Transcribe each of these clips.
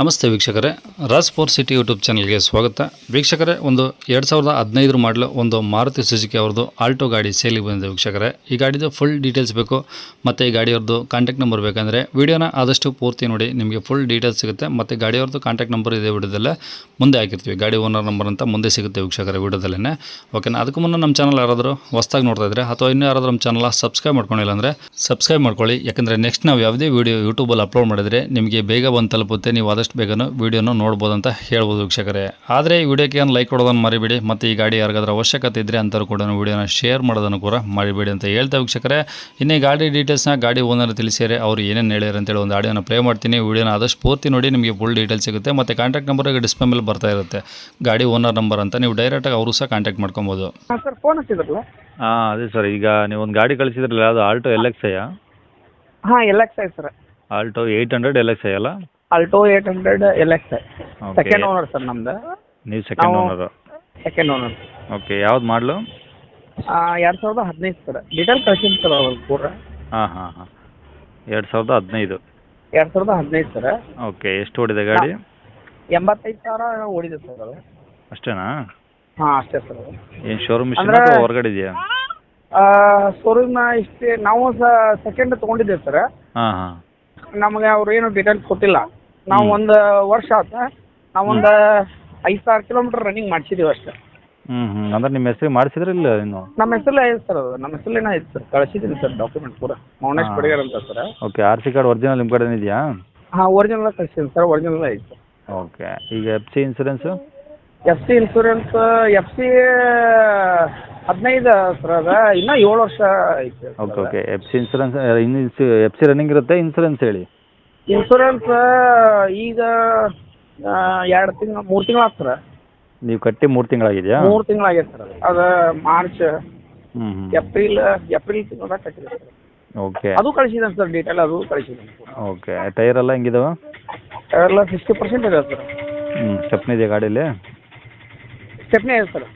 ನಮಸ್ತೆ ವೀಕ್ಷಕರೇ. Raj four city YouTube ಚಾನಲ್ಗೆ ಸ್ವಾಗತ. ವೀಕ್ಷಕರೇ, ಒಂದು ಎರಡು ಸಾವಿರದ ಹದಿನೈದರ ಮಾಡಲು ಒಂದು ಮಾರುತಿ ಸುಜುಕಿ ಅವ್ರದ್ದು ಆಲ್ಟೋ ಗಾಡಿ ಸೇಲಿಗೆ ಬಂದಿದೆ ವೀಕ್ಷಕರೇ. ಈ ಗಾಡಿದು ಫುಲ್ ಡೀಟೇಲ್ಸ್ ಬೇಕು. ಮತ್ತು ಈ ಗಾಡಿಯವ್ರದ್ದು ಕಾಂಟ್ಯಾಕ್ಟ್ ನಂಬರ್ ಬೇಕಂದರೆ ವಿಡಿಯೋನ ಆದಷ್ಟು ಪೂರ್ತಿ ನೋಡಿ, ನಿಮಗೆ ಫುಲ್ ಡೀಟೇಲ್ಸ್ ಸಿಗುತ್ತೆ. ಮತ್ತು ಗಾಡಿಯವ್ರದ್ದು ಕಾಂಟ್ಯಾಕ್ಟ್ ನಂಬರ್ ಇದೆ ವಿಡಿಯೋದಲ್ಲೇ. ಮುಂದೆ ಹಾಕಿರ್ತೀವಿ. ಗಾಡಿ ಓನರ್ ನಂಬರ್ ಅಂತ ಮುಂದೆ ಸಿಗುತ್ತೆ ವೀಕ್ಷಕರೇ ವಿಡಿಯೋದಲ್ಲೇ ಓಕೆನಾ, ಅದಕ್ಕೂ ಮುನ್ನ ನಮ್ಮ ಚಾನಲ್ ಯಾರಾದರೂ ಹೊಸ್ದಾಗಿ ನೋಡ್ತಾ ಇದ್ರೆ ಅಥವಾ ಇನ್ನೂ ಯಾರಾದರೂ ನಮ್ಮ ಚಾನಲ್ ಸಬ್ಸ್ಕ್ರೈಬ್ ಮಾಡ್ಕೊಂಡಿಲ್ಲ ಅಂದರೆ ಸಬ್ಸ್ಕ್ರೈಬ್ ಮಾಡ್ಕೊಳ್ಳಿ. ಯಾಕಂದರೆ ನೆಕ್ಸ್ಟ್ ನಾವು ಯಾವುದೇ ವೀಡಿಯೋ ಯೂಟ್ಯೂಬಲ್ಲಿ ಅಪ್ಲೋಡ್ ಮಾಡಿದರೆ ನಿಮಗೆ ಬೇಗ ಬಂದು ತಲುಪುತ್ತೆ. ನೀವು ಆದಷ್ಟು ಬೇಗನೂ ವೀಡಿಯೋನ ನೋಡ್ಬೋದು ಅಂತ ಹೇಳ್ಬೋದು ವೀಕ್ಷಕರೇ. ಆದರೆ ಈ ವಿಡಿಯೋಕ್ಕೆ ಏನು ಲೈಕ್ ಕೊಡೋದನ್ನು ಮರಿಬೇಡಿ ಮತ್ತು ಈ ಗಾಡಿ ಯಾರಿಗಾದ್ರೂ ಅವಶ್ಯಕತೆ ಇದ್ದರೆ ಅಂತರೂ ಕೂಡ ವೀಡಿಯೋನ ಶೇರ್ ಮಾಡೋದನ್ನು ಕೂಡ ಮರಿಬೇಡಿ ಅಂತ ಹೇಳ್ತಾ ವೀಕ್ಷಕರೇ. ಇನ್ನೇ ಗಾಡಿ ಡೀಟೇಲ್ಸ್ನ ಗಾಡಿ ಓನರ್ ತಿಳಿಸಿದರೆ ಅವರು ಏನೇನು ಹೇಳ್ಯಾರ ಅಂತೇಳಿ ಒಂದು ಆಡಿಯೋನ ಪ್ಲೇ ಮಾಡ್ತೀನಿ. ವೀಡಿಯೋನ ಆದಷ್ಟು ಪೂರ್ತಿ ನೋಡಿ ನಿಮಗೆ ಫುಲ್ ಡೀಟೇಲ್ಸ್ ಸಿಗುತ್ತೆ. ಮತ್ತು ಕಾಂಟ್ಯಾಕ್ಟ್ ನಂಬರ್ ಡಿಸ್ಪ್ಲೇ ಮೇಲೆ ಬರ್ತಾ ಇರುತ್ತೆ. ಗಾಡಿ ಓನರ್ ನಂಬರ್ ಅಂತ ನೀವು ಡೈರೆಕ್ಟಾಗಿ ಅವರು ಸಹ ಕಾಂಟ್ಯಾಕ್ಟ್ ಮಾಡ್ಕೊಬೋದು. ಹಾಂ ಸರ್ ಫೋನ್ ಹಚ್ಚಿದ್ರಲ್ಲ? ಹಾಂ ಅದೇ ಸರ್ ಈಗ ನೀವು ಒಂದು ಗಾಡಿ ಕಳಿಸಿದ್ರಲ್ಲ ಅದು ಆಲ್ಟೋ ಎಲ್ ಎಕ್ಸ್ ಐಯಾ ಹಾಂ L X I sir Alto eight hundred L X I ಅಲ್ಲ? Alto eight hundred L X second owner sir ನಮ್ದು. ನೀವು second owner owner second owner okay ಯಾವ್ದು ಮಾಡಲು? ಎರಡು ಸಾವಿರದ ಹದಿನೈದು ಸರ್ ಡೀಟೇಲ್ ಕಳ್ಸೀನಿ ಸರ್ ಅವ್ರ ಪೂರ. ಹಾಂ ಹಾಂ ಹಾಂ. ಎರಡು ಸಾವಿರದ ಹದಿನೈದು. ಎರಡು ಸಾವಿರದ ಹದಿನೈದು ಸರ್ ಓಕೆ ಎಷ್ಟು ಓಡಿದೆ ಗಾಡಿ? ಎಂಬತ್ತೈದು ಸಾವಿರ ಓಡಿದೆ ಸರ್ ಅದು. ಅಷ್ಟೇನಾ? ಹಾಂ ಅಷ್ಟೇ ಸರ್ ಅದು ಏನು ಶೋರೂಮ್ ಇಷ್ಟು ಅಂದ್ರೆ- ಹೊರಗಡೆ ಇದೆಯಾ? ಶೋರೂಮ್ನ ಇಷ್ಟೇ ನಾವು ಸೆಕೆಂಡ್ ತೊಗೊಂಡಿದ್ದೇವೆ ಸರ್ ಹಾಂ ಹಾಂ. ನಮಗೆ ಅವ್ರು ಏನು ಡೀಟೇಲ್ಸ್ ಕೊಟ್ಟಿಲ್ಲ. ನಾವು. ಒಂದು ವರ್ಷ ಆತ. ನಾವೊಂದು ಐದು ಸಾವಿರ ಕಿಲೋಮೀಟರ್ ರನ್ನಿಂಗ್ ಮಾಡ್ಸಿದೀವಿ ಅಷ್ಟೇ. ಹ್ಮ್ ಹ್ಮ್. ಅಂದ್ರೆ ನಿಮ್ಮ ಹೆಸರು ಮಾಡಿಸಿದ್ರೆ ಇಲ್ಲ ಇನ್ನು? ನಮ್ಮ ಹೆಸರಲ್ಲೇ ಐತೆ ಸರ್ ಅದು. ನಮ್ಮ ಹೆಸರಲ್ಲೇನೇ ಐತೆ ಸರ್ ಕಳಿಸಿದ್ದೀನಿ ಸರ್ ಡಾಕ್ಯುಮೆಂಟ್ ಪೂರ. ಮೌನೇಶ್. ಪಡಿಗರ್ ಅಂತ sir okay R C card original ನಿಮ್ಮ ಕಡೆ ಇದೆಯಾ? ಹಾಂ ಒರಿಜಿನಲ್ ಕಳಿಸಿದ್ದೀನಿ ಸರ್ ಒರಿಜಿನಲ್ ಐತೆ. ಓಕೆ ಈಗ F C insurance F C insurance F C ಹದಿನೈದು ಸರ್ ಅದ. ಇನ್ನೂ ಏಳು ವರ್ಷ ಐತೆ okay okay F C insurance F C running ಇರುತ್ತೆ. ಇನ್ಸೂರೆನ್ಸ್ ಹೇಳಿ. ಇನ್ಸೂರೆನ್ಸ್ ಈಗ ಎರಡು ತಿಂಗಳು ಮೂರು ತಿಂಗಳು ಆಯ್ತು ಸರ್. ನೀವು ಕಟ್ಟಿ ಮೂರು ತಿಂಗಳಾಗಿದೆಯಾ? ಮೂರು ತಿಂಗಳಾಗೈತೆ ಸರ್ ಅದು. ಮಾರ್ಚ್ ಹ್ಞೂ ಹ್ಞೂ ಏಪ್ರಿಲ್ ಏಪ್ರಿಲ್ ತಿಂಗಳದಾಗ ಕಟ್ಟಿದೆ ಸರ್. ಓಕೆ ಅದು ಕಳಿಸಿದನ್ ಸರ್ ಡೀಟೇಲ್ ಅದು ಕಳಿಸಿದ್ದೇನೆ ಓಕೆ ಟೈರ್ ಎಲ್ಲ ಹೆಂಗಿದಾವೆ? ಎಲ್ಲ ಸಿಕ್ಸ್ಟಿ ಪರ್ಸೆಂಟ್ ಇದೆ ಸರ್. ಹ್ಞೂ ಸ್ಟೆಪ್ನಿ ಇದೆ ಗಾಡೀಲಿ? ಸ್ಟೆಪ್ನೇ ಇದೆ ಸರ್.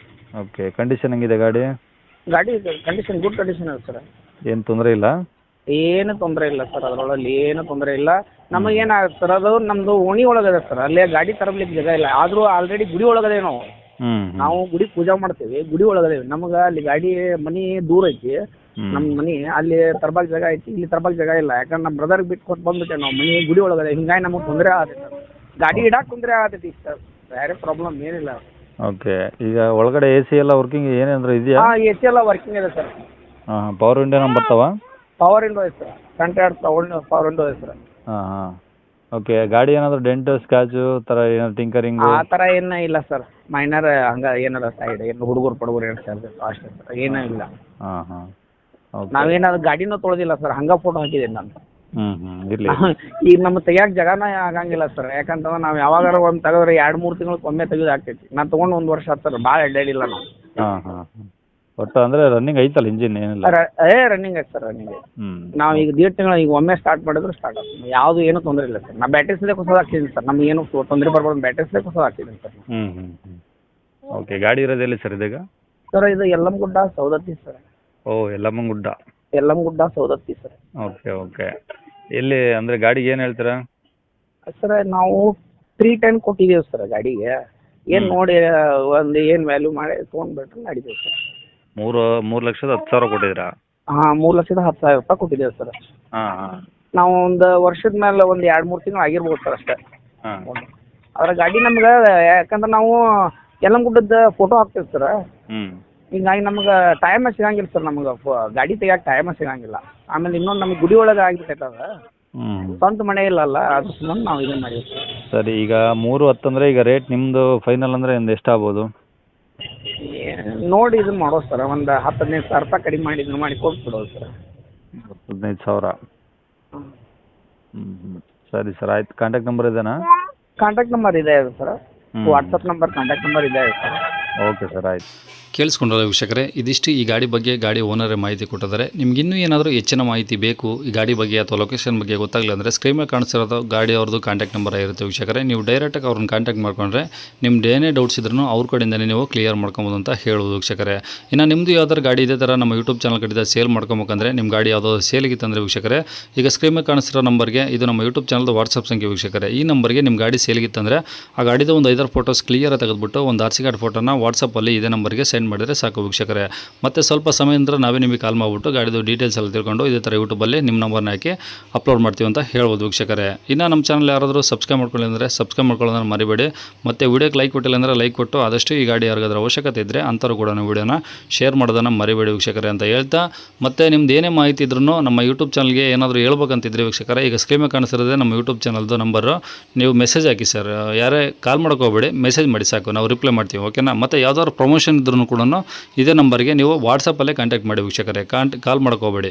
ಓಕೆ ಕಂಡೀಷನ್ ಹೆಂಗಿದೆ ಗಾಡಿ? ಗಾಡಿ ಕಂಡೀಷನ್ ಗುಡ್ ಕಂಡೀಷನ್ ಇದೆ ಸರ್. ಏನು ತೊಂದರೆ ಇಲ್ಲ? ಏನು ತೊಂದರೆ ಇಲ್ಲ ಸರ್ ಅದರೊಳಗೆ ಏನು ತೊಂದರೆ ಇಲ್ಲ. ನಮಗೇನಾಗುತ್ತೆ ಸರ್ ಅದು ನಮ್ದು ಓಣಿ ಒಳಗದೆ ಸರ್ ಅಲ್ಲೇ ಗಾಡಿ ತರಲಿಕ್ಕೆ ಜಾಗ ಇಲ್ಲ. ಆದ್ರೂ ಆಲ್ರೆಡಿ ಗುಡಿ ಒಳಗದೆ ನಾವು. ನಾವು ಗುಡಿ ಪೂಜಾ ಮಾಡ್ತೇವಿ. ಗುಡಿ ಒಳಗದೆ ನಮಗ ಅಲ್ಲಿ ಗಾಡಿ ಮನಿ ದೂರ ಐತಿ. ನಮ್ ಮನಿ ಅಲ್ಲಿ ತರ್ಬಾಕ್ ಜಾಗ ಐತಿ. ಇಲ್ಲಿ ತರ್ಬಾಕ್ ಜಾಗ ಇಲ್ಲ. ಯಾಕಂದ್ರೆ ನಮ್ ಬ್ರದರ್ ಬಿಟ್ಟು ಕೊಟ್ಟು ಬಂದ್ಬಿಟ್ಟೆ ನಾವು ಮನಿ ಗುಡಿ ಒಳಗದೆ ಹಿಂಗಾಗಿ ನಮಗೆ ತೊಂದರೆ ಆಗತ್ತೆ ಸರ್ ಗಾಡಿ ಇಡಾಕ್ ತೊಂದರೆ ಆಗತೈತಿ ಸರ್ ಬೇರೆ ಪ್ರಾಬ್ಲಮ್ ಏನಿಲ್ಲ. ಓಕೆ ಈಗ ಒಳಗಡೆ ಎ ಸಿ ಎಲ್ಲ ವರ್ಕಿಂಗ್ ಏನೇನಾದ್ರು ಇದೆಯಾ? ಹಾ ಎ ಸಿ ಎಲ್ಲ ವರ್ಕಿಂಗ್ ಇದೆ ಸರ್ ಹಾಂ ಪವರ್ ವಿಂಡೋ ನಮ್ಮ ಬರ್ತಾವ? ಪವರ್ ವಿಂಡೋ ಐತೆ ಸರ್ ಕಂಟ್ರಾಕ್ಟ್ ಪವರ್ ವಿಂಡೋ ಇದೆ ಸರ್ ಹಾಂ ಹಾಂ. ಓಕೆ ಗಾಡಿ ಏನಾದರೂ ಡೆಂಟ್ ಸ್ಕ್ರಾಚು ತರ ಏನಾದ್ರು ಟಿಂಕರಿಂಗ್ ಆ ಥರ ಏನೂ ಇಲ್ಲ ಸರ್ ಮೈನರ್ ಹಂಗ ಏನಾರ ಸೈಡ್ ಏನು ಹುಡುಗರು ಪಡುಗರು ಏನು ಸರ್ ಅಷ್ಟೇ ಸರ್ ಏನೂ ಇಲ್ಲ. ಹಾಂ ಹಾಂ. ಓಕೆ ನಾವೇನಾದ್ರು ಗಾಡಿನೂ ತೊಳೆದಿಲ್ಲ ಸರ್ ಹಂಗ ಫೋಟೋ ಹಾಕಿದ್ದೀನಿ ನಾನು. ಹ್ಞೂ ಹ್ಞೂ ಇರಲಿ ಈಗ ನಮ್ಮ ತೆಗಿಯಕ್ಕೆ ಜಾಗನೇ ಆಗಂಗಿಲ್ಲ ಸರ್ ಯಾಕಂತಂದ್ರೆ ನಾವು ಯಾವಾಗಾರ ಒಂದ್ ತೆಗೆದ್ರೆ ಎರಡ್ ಮೂರ್ ತಿಂಗಳಿಗೆ ಒಮ್ಮೆ ತೆಗೆದು ಆಗ್ತೈತಿ. ನಾನು ತೊಗೊಂಡು ಒಂದು ವರ್ಷ ಆತು ಸರ್ ಭಾಳ ಅಡ್ಡಾಡಿಲ್ಲ ನಾವು. ಹಾಂ ಹಾಂ. ಒಟ್ಟು ಅಂದ್ರೆ ರನ್ನಿಂಗ್ ಐತಲ್ಲ ಇಂಜಿನ್ ಏನಿಲ್ಲ? ರ- ಏ ರನ್ನಿಂಗ್ ಐತೆ ಸರ್ ರನ್ನಿಂಗ್ ಹ್ಞೂ ನಾವು ಈಗ ದೀಡ್ ತಿಂಗಳು ಈಗ ಒಮ್ಮೆ ಸ್ಟಾರ್ಟ್ ಮಾಡಿದ್ರು ಸ್ಟಾರ್ಟ್ ಆಗ್ತದೆ ಯಾವುದು ಏನೂ ತೊಂದರೆ ಇಲ್ಲ ಸರ್ ನಾ ಬ್ಯಾಟ್ರಿ ಸದ್ಯಕ್ಕೆ ಹೊಸದು ಸರ್ ನಮ್ಗೆ ಏನು ತೊಂದರೆ ಬರ್ಬಾರ್ದು. ಬ್ಯಾಟ್ರಿ ಸದ್ಯಕ್ಕೆ ಹೊಸದು ಸರ್ ಹ್ಮ್ ಹ್ಞೂ ಓಕೆ ಗಾಡಿ ಇರೋದು ಎಲ್ಲಿ ಸರ್ ಇದೀಗ? ಸರ್ ಇದು ಯಲ್ಲಮ್ಮಗುಡ್ಡ ಸೌದತ್ತಿ ಸರ್ ಓ Yellammagudda Yellammagudda Saundatti sir okay okay ಎಲ್ಲಿ ಅಂದ್ರೆ ಗಾಡಿಗೆ ಏನು ಹೇಳ್ತೀರಾ? ಸರ್ ನಾವು ತ್ರೀ ಟೆನ್ ಕೊಟ್ಟಿದ್ದೀವಿ ಸರ್ ಗಾಡಿಗೆ. ಏನು ನೋಡಿ ಒಂದು ಏನು ವ್ಯಾಲ್ಯೂ ಮಾಡಿ ತೊಗೊಂಡ್ಬಿಟ್ರೆ ನಡೀತೀವಿ ಸರ್ ಮೂರು ಮೂರು ಲಕ್ಷದ ಹತ್ತು ಸಾವಿರ ಕೊಟ್ಟಿದ್ದೀರಾ? ಹಾ ಮೂರು ಲಕ್ಷದ ಹತ್ತು ಸಾವಿರ ರೂಪಾಯಿ ಕೊಟ್ಟಿದ್ದೇವೆ ಸರ್. ಹಾಂ ಹಾಂ. ನಾವು ಒಂದು ವರ್ಷದ ಮೇಲೆ ಒಂದು ಎರಡು ಮೂರು ತಿಂಗಳು ಆಗಿರ್ಬೋದು ಸರ್ ಅಷ್ಟೇ. ಹಾಂ. ಅದ್ರ ಗಾಡಿ ನಮ್ಗೆ ಯಾಕಂದ್ರೆ ನಾವು ಯಲ್ಲಮ್ಮಗುಡ್ಡದ ಫೋಟೋ ಹಾಕ್ತೀವಿ ಸರ್. ಹ್ಞೂ ಹಿಂಗಾಗಿ ನಮ್ಗೆ ಟೈಮ್ ಸಿಗಂಗಿಲ್ಲ ಸರ್ ನಮ್ಗೆ. ಗಾಡಿ ತೆಗಿಯಕ್ಕೆ ಟೈಮ್ ಸಿಗಂಗಿಲ್ಲ. ಆಮೇಲೆ ಇನ್ನೊಂದು ನಮಗೆ ಗುಡಿ ಒಳಗೆ ಆಗಿಬಿಟ್ಟೈತೆ ಅದು. ಹ್ಮ್. ಸ್ವಂತ ಮನೆ ಇಲ್ಲಲ್ಲ ಅದ್ರ ಸಂಬಂಧ ನಾವು ಇದನ್ನ ಮಾಡಿವಿ ಸರ್ ಸರಿ ಈಗ ಮೂರು ಹತ್ತಂದ್ರೆ ಈಗ ರೇಟ್ ನಿಮ್ಮದು ಫೈನಲ್ ಅಂದರೆ ಒಂದು ಎಷ್ಟಾಗ್ಬೋದು ನೋಡಿ ಇದನ್ನ ಮಾಡೋ ಸರ್ ಒಂದು ಹತ್ತು ಹದಿನೈದು ಸಾವಿರ ರೂಪಾಯಿ ಕಡಿಮೆ ಮಾಡಿ ಇದನ್ನ ಮಾಡಿ ಕೊಟ್ಬಿಡೋದು ಸರ್. ಹದಿನೈದು ಸಾವಿರ? ಹ್ಞೂ ಹ್ಞೂ ಸರಿ ಸರ್ ಆಯ್ತು. ಕಾಂಟ್ಯಾಕ್ಟ್ ನಂಬರ್ ಇದೇನಾ? ಕಾಂಟ್ಯಾಕ್ಟ್ ನಂಬರ್ ಇದೆ sir. WhatsApp number contact number ಇದೆ ಸರ್. ಓಕೆ ಸರ್ ಆಯ್ತು. ಕೇಳಿಸ್ಕೊಂಡ್ರಲ್ಲ ವೀಕ್ಷಕರೇ, ಇದಿಷ್ಟು ಈ ಗಾಡಿ ಬಗ್ಗೆ ಗಾಡಿ ಓನರೇ ಮಾಹಿತಿ ಕೊಟ್ಟಿದ್ದಾರೆ. ನಿಮ್ಗೆ ಇನ್ನೂ ಏನಾದರೂ ಹೆಚ್ಚಿನ ಮಾಹಿತಿ ಬೇಕು, ಈ ಗಾಡಿ ಬಗ್ಗೆ ಅಥವಾ ಲೊಕೇಶನ್ ಬಗ್ಗೆ ಗೊತ್ತಾಗಲಿಲ್ಲ ಅಂದರೆ ಸ್ಕ್ರೀನ್ ಮೇಲೆ ಕಾಣಿಸ್ತಿರೋದು ಗಾಡಿ ಅವ್ರದ್ದು ಕಾಂಟ್ಯಾಕ್ಟ್ ನಂಬರ್ ಇರುತ್ತೆ ವೀಕ್ಷಕರೇ. ನೀವು ಡೈರೆಕ್ಟಾಗಿ ಅವ್ರನ್ನ ಕಾಂಟ್ಯಾಕ್ಟ್ ಮಾಡ್ಕೊಂಡ್ರೆ ನಿಮ್ದು ಏನೇ ಡೌಟ್ಸ್ ಇದ್ರೂ ಅವ್ರ ಕಡೆಯಿಂದಲೇ ನೀವು ಕ್ಲಿಯರ್ ಮಾಡ್ಕೊಬೋದು ಅಂತ ಹೇಳೋದು ವೀಕ್ಷಕರೇ. ಇನ್ನು ನಿಮ್ಮದು ಯಾವ್ದಾದ್ರು ಗಾಡಿ ಇದೇ ಥರ ನಮ್ಮ ಯೂಟ್ಯೂಬ್ ಚಾನಲ್ ಕಡೆಯಿಂದ ಸೇಲ್ ಮಾಡ್ಕೊಬೇಕಂದ್ರೆ ನಿಮ್ಮ ಗಾಡಿ ಯಾವುದೋ ಸೇಲಿಗಿತ್ತು ಅಂದರೆ ವೀಕ್ಷಕರೇ, ಈಗ ಸ್ಕ್ರೀನ್ ಮೇಲೆ ಕಾಣಿಸ್ತಿರೋ ನಂಬರ್ಗೆ ಇದು ನಮ್ಮ ಯೂಟ್ಯೂಬ್ ಚಾನಲ್ದು ವಾಟ್ಸಪ್ ಸಂಖ್ಯೆ ವೀಕ್ಷಕರೇ. ಈ ನಂಬರ್ಗೆ ನಿಮ್ಮ ಗಾಡಿ ಸೇಲಿಗಿತ್ತಂದರೆ ಆ ಗಾಡಿದ ಒಂದು ಐದಾರು ಫೋಟೋಸ್ ಕ್ಲಿಯರ್ ತೆಗೆದುಬಿಟ್ಟು ಒಂದು ಆರ್ ಸಿ ಕಾರ್ಡ್ ಫೋಟೋನ ವಾಟ್ಸಪ್ಪಲ್ಲಿ ಇದೇ ನಂಬರ್ಗೆ ಸೆಂಡ್ ಮಾಡಿದರೆ ಸಾಕು ವೀಕ್ಷಕರೇ. ಮತ್ತು ಸ್ವಲ್ಪ ಸಮಯ ನಂತರ ನಾವೇ ನಿಮಗೆ ಕಾಲ್ ಮಾಡಿಬಿಟ್ಟು ಗಾಡಿದು ಡೀಟೇಲ್ಸ್ ಎಲ್ಲ ತಿಳ್ಕೊಂಡು ಇದೇ ಥರ ಯೂಟ್ಯೂಬಲ್ಲಿ ನಿಮ್ಮ ನಂಬರ್ನ ಹಾಕಿ ಅಪ್ಲೋಡ್ ಮಾಡ್ತೀವಿ ಅಂತ ಹೇಳ್ಬೋದು ವೀಕ್ಷಕರೇ. ಇನ್ನು ನಮ್ಮ ಚಾನಲ್ ಯಾರಾದರೂ ಸಬ್ಸ್ಕ್ರೈಬ್ ಮಾಡ್ಕೊಳ್ಳಿ ಅಂದರೆ ಸಬ್ಸ್ಕ್ರೈಬ್ ಮಾಡ್ಕೊಳ್ಳೋದನ್ನು ಮರಿಬೇಡಿ. ಮತ್ತು ವಿಡಿಯೋಕ್ಕೆ ಲೈಕ್ ಕೊಟ್ಟಿಲ್ಲ ಅಂದರೆ ಲೈಕ್ ಕೊಟ್ಟು ಆದಷ್ಟು ಈ ಗಾಡಿ ಯಾರಿಗಾದ್ರೂ ಅವಶ್ಯಕತೆ ಇದ್ದರೆ ಅಂಥವ್ರು ಕೂಡ ವಿಡಿಯೋನ ಶೇರ್ ಮಾಡೋದನ್ನು ಮರಿಬೇಡಿ ವೀಕ್ಷಕರೇ ಅಂತ ಹೇಳ್ತಾ. ಮತ್ತು ನಿಮ್ದು ಏನೇ ಮಾಹಿತಿ ಇದ್ರೂ ನಮ್ಮ ಯೂಟ್ಯೂಬ್ ಚಾನಲ್ಗೆ ಏನಾದರೂ ಹೇಳ್ಬೇಕಂತಿದ್ರೆ ವೀಕ್ಷಕರೇ, ಈಗ ಸ್ಕ್ರೀನ್ ಕಾಣಿಸಿರೋದೇ ನಮ್ಮ ಯೂಟ್ಯೂಬ್ ಚಾನಲ್ದು ನಂಬರು ನೀವು ಮೆಸೇಜ್ ಹಾಕಿ ಸರ್ ಯಾರೇ ಕಾಲ್ ಮಾಡ್ಕೋಬೇಡಿ ಮೆಸೇಜ್ ಮಾಡಿ ಸಾಕು. ನಾವು ರಿಪ್ಲೈ ಮಾಡ್ತೀವಿ ಓಕೆನಾ ಮತ್ತು ಯಾವ್ದಾದ್ರು ಪ್ರಮೋಷನ್ ಇದ್ರೂ ಕೂಡ ಇದೇ ನಂಬರ್ಗೆ ನೀವು ವಾಟ್ಸಪ್ಪಲ್ಲೇ ಕಾಂಟ್ಯಾಕ್ಟ್ ಮಾಡಿ ವೀಕ್ಷಕರೇ. ಕಾಂಟ್ ಕಾಲ್ ಮಾಡ್ಕೋಬೇಡಿ.